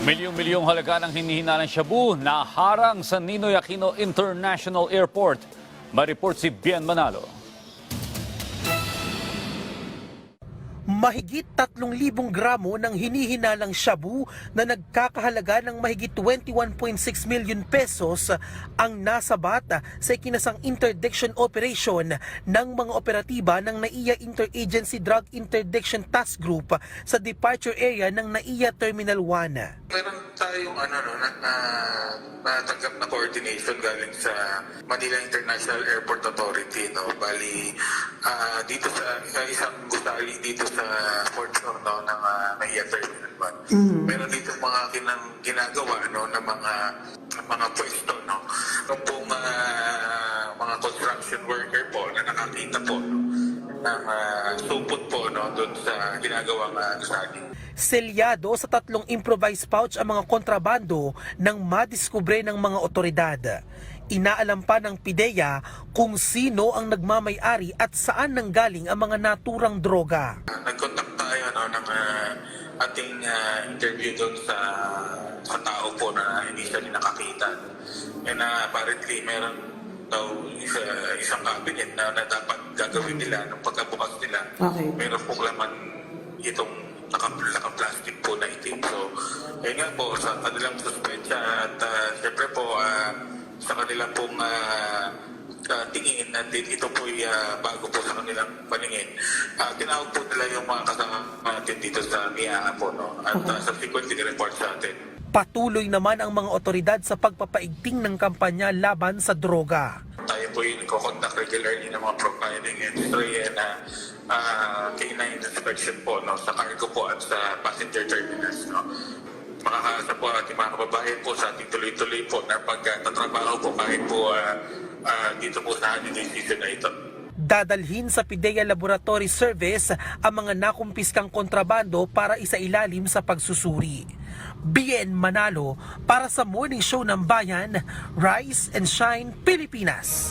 Milyong-milyong halaga ng hinihinalang shabu na harang sa Ninoy Aquino International Airport. Mareport si Bien Manalo. Mahigit 3,000 gramo ng hinihinalang shabu na nagkakahalaga ng mahigit 21.6 million pesos ang nasabat sa ikinasang interdiction operation ng mga operatiba ng NAIA Interagency Drug Interdiction Task Group sa departure area ng NAIA Terminal 1. Meron tayong ano no, na, na, natanggap na coordination galing sa Manila International Airport Authority no. Bali ah, dito sa, sa isang gusali dito sa port no, no ng uh, Naiya Terminal 1. Meron dito mga kinang, ginagawa no ng mga mga pwesto no. Yung pong ah, mga construction worker po na nakakita po no, ng ah, supot po no doon sa ginagawang uh, gusali. Selyado sa tatlong improvised pouch ang mga kontrabando nang madiskubre ng mga otoridad. Inaalam pa ng PIDEA kung sino ang nagmamay-ari at saan nanggaling ang mga naturang droga. nag-contact tayo no, ng ah, ating ah, interview doon sa sa tao po na initially nakakita. And uh, apparently meron daw isa, isang cabinet na, na dapat gagawin nila nung pagkabukas nila. Okay. Meron pong laman itong naka, naka-plastic po na itim. So, yun nga po, sa kanilang suspensya at uh, syempre po, ah, sa kanilang pong ah, ah, tingin na din ito po bago po sa kanilang paningin. Uh, tinawag po nila yung mga kasama natin dito sa MIA po, no? At uh, subsequently, report sa atin. Patuloy naman ang mga otoridad sa pagpapaigting ng kampanya laban sa droga. Tayo po yung conduct regularly ng mga profiling industry and uh, uh, K9 inspection po no, sa cargo po at sa passenger terminals. No. Makakaasa po ating mga kababayan po sa ating tuloy-tuloy po na pagtatrabaho po kahit po uh, uh, dito po sa holiday season na ito. Dadalhin sa PIDEA Laboratory Service ang mga nakumpiskang kontrabando para isailalim sa pagsusuri. Bien Manalo para sa Morning Show ng Bayan, Rise and Shine Pilipinas.